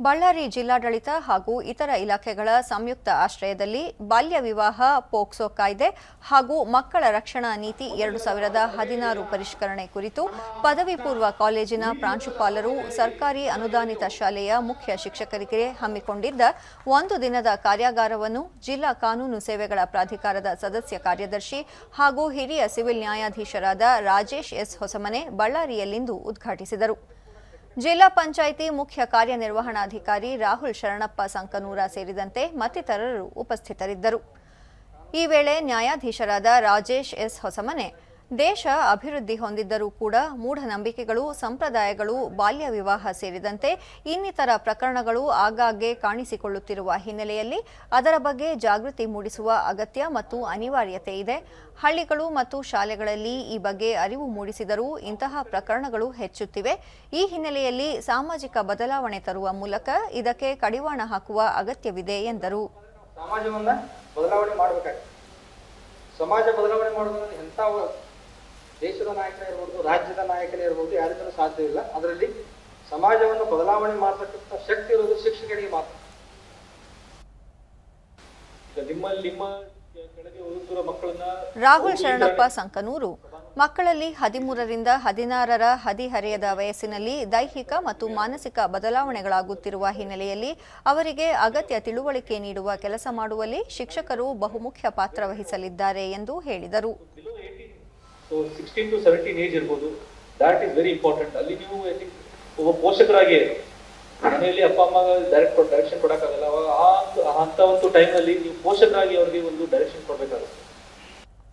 ಬಳ್ಳಾರಿ ಜಿಲ್ಲಾಡಳಿತ ಹಾಗೂ ಇತರ ಇಲಾಖೆಗಳ ಸಂಯುಕ್ತ ಆಶ್ರಯದಲ್ಲಿ ಬಾಲ್ಯ ವಿವಾಹ, ಪೋಕ್ಸೋ ಕಾಯ್ದೆ ಹಾಗೂ ಮಕ್ಕಳ ರಕ್ಷಣಾ ನೀತಿ ಎರಡು ಸಾವಿರದ ಹದಿನಾರು ಪರಿಷ್ಕರಣೆ ಕುರಿತು ಪದವಿ ಪೂರ್ವ ಕಾಲೇಜಿನ ಪ್ರಾಂಶುಪಾಲರು ಸರ್ಕಾರಿ ಅನುದಾನಿತ ಶಾಲೆಯ ಮುಖ್ಯ ಶಿಕ್ಷಕರಿಗೆ ಹಮ್ಮಿಕೊಂಡಿದ್ದ ಒಂದು ದಿನದ ಕಾರ್ಯಾಗಾರವನ್ನು ಜಿಲ್ಲಾ ಕಾನೂನು ಸೇವೆಗಳ ಪ್ರಾಧಿಕಾರದ ಸದಸ್ಯ ಕಾರ್ಯದರ್ಶಿ ಹಾಗೂ ಹಿರಿಯ ಸಿವಿಲ್ ನ್ಯಾಯಾಧೀಶರಾದ ರಾಜೇಶ್ ಎಸ್ ಹೊಸಮನೆ ಬಳ್ಳಾರಿಯಲ್ಲಿಂದು ಉದ್ಘಾಟಿಸಿದರು. ಜಿಲ್ಲಾ ಪಂಚಾಯಿತಿ ಮುಖ್ಯ ಕಾರ್ಯನಿರ್ವಹಣಾಧಿಕಾರಿ ರಾಹುಲ್ ಶರಣಪ್ಪ ಸಂಕನೂರ ಸೇರಿದಂತೆ ಮತ್ತಿತರರು ಉಪಸ್ಥಿತರಿದ್ದರು. ಈ ವೇಳೆ ನ್ಯಾಯಾಧೀಶರಾದ ರಾಜೇಶ್ ಎಸ್ ಹೊಸಮನೆ ದೇಶ ಅಭಿವೃದ್ಧಿ ಹೊಂದಿದ್ದರೂ ಕೂಡ ಮೂಢನಂಬಿಕೆಗಳು, ಸಂಪ್ರದಾಯಗಳು, ಬಾಲ್ಯ ವಿವಾಹ ಸೇರಿದಂತೆ ಇನ್ನಿತರ ಪ್ರಕರಣಗಳು ಆಗಾಗ್ಗೆ ಕಾಣಿಸಿಕೊಳ್ಳುತ್ತಿರುವ ಹಿನ್ನೆಲೆಯಲ್ಲಿ ಅದರ ಬಗ್ಗೆ ಜಾಗೃತಿ ಮೂಡಿಸುವ ಅಗತ್ಯ ಮತ್ತು ಅನಿವಾರ್ಯತೆ ಇದೆ. ಹಳ್ಳಿಗಳು ಮತ್ತು ಶಾಲೆಗಳಲ್ಲಿ ಈ ಬಗ್ಗೆ ಅರಿವು ಮೂಡಿಸಿದರೂ ಇಂತಹ ಪ್ರಕರಣಗಳು ಹೆಚ್ಚುತ್ತಿವೆ. ಈ ಹಿನ್ನೆಲೆಯಲ್ಲಿ ಸಾಮಾಜಿಕ ಬದಲಾವಣೆ ತರುವ ಮೂಲಕ ಇದಕ್ಕೆ ಕಡಿವಾಣ ಹಾಕುವ ಅಗತ್ಯವಿದೆ ಎಂದರು. ಸಮಾಜವನ್ನ ಬದಲಾವಣೆ ಮಾಡಬೇಕಾಗಿದೆ ಸಮಾಜ ಬದಲಾವಣೆ ಮಾಡೋದ್ರಲ್ಲಿ ಎಂಥ ದೇಶದ ನಾಯಕರೇ ಇರ್ಬೋದು ರಾಜ್ಯದ ನಾಯಕರೇ ಇರ್ಬೋದು ಯಾರಿಂದಲೂ ಸಾಧ್ಯ ಇಲ್ಲ. ಅದರಲ್ಲಿ ಸಮಾಜವನ್ನು ಬದಲಾವಣೆ ಮಾಡತಕ್ಕಂಥ ಶಕ್ತಿ ಇರೋದು ಶಿಕ್ಷಕರಿಗೆ ಮಾತ್ರ. ನಿಮ್ಮಲ್ಲಿ ನಿಮ್ಮ ರಾಹುಲ್ ಶರಣಪ್ಪ ಸಂಕನೂರು. ಮಕ್ಕಳಲ್ಲಿ ಹದಿಮೂರರಿಂದ ಹದಿನಾರರ ಹದಿಹರೆಯದ ವಯಸ್ಸಿನಲ್ಲಿ ದೈಹಿಕ ಮತ್ತು ಮಾನಸಿಕ ಬದಲಾವಣೆಗಳಾಗುತ್ತಿರುವ ಹಿನ್ನೆಲೆಯಲ್ಲಿ ಅವರಿಗೆ ಅಗತ್ಯ ತಿಳುವಳಿಕೆ ನೀಡುವ ಕೆಲಸ ಮಾಡುವಲ್ಲಿ ಶಿಕ್ಷಕರು ಬಹುಮುಖ್ಯ ಪಾತ್ರ ವಹಿಸಲಿದ್ದಾರೆ ಎಂದು ಹೇಳಿದರು. So sixteen to seventeen age ಇರ್ಬೋದು. ದಾಟ್ ಈಸ್ ವೆರಿ ಇಂಪಾರ್ಟೆಂಟ್ ಅಲ್ಲಿ ನೀವು ಒಬ್ಬ ಪೋಷಕರಾಗಿ ಮನೆಯಲ್ಲಿ ಅಪ್ಪ, ಅಮ್ಮ ಡೈರೆಕ್ಟ್ ಡೈರೆಕ್ಷನ್ ಕೊಡೋಕ್ಕಾಗಲ್ಲ. ಅವಾಗ ಆ ಅಂತ ಒಂದು ಟೈಮಲ್ಲಿ ನೀವು ಪೋಷಕರಾಗಿ ಅವ್ರಿಗೆ ಒಂದು ಡೈರೆಕ್ಷನ್ ಕೊಡಬೇಕಾಗುತ್ತೆ.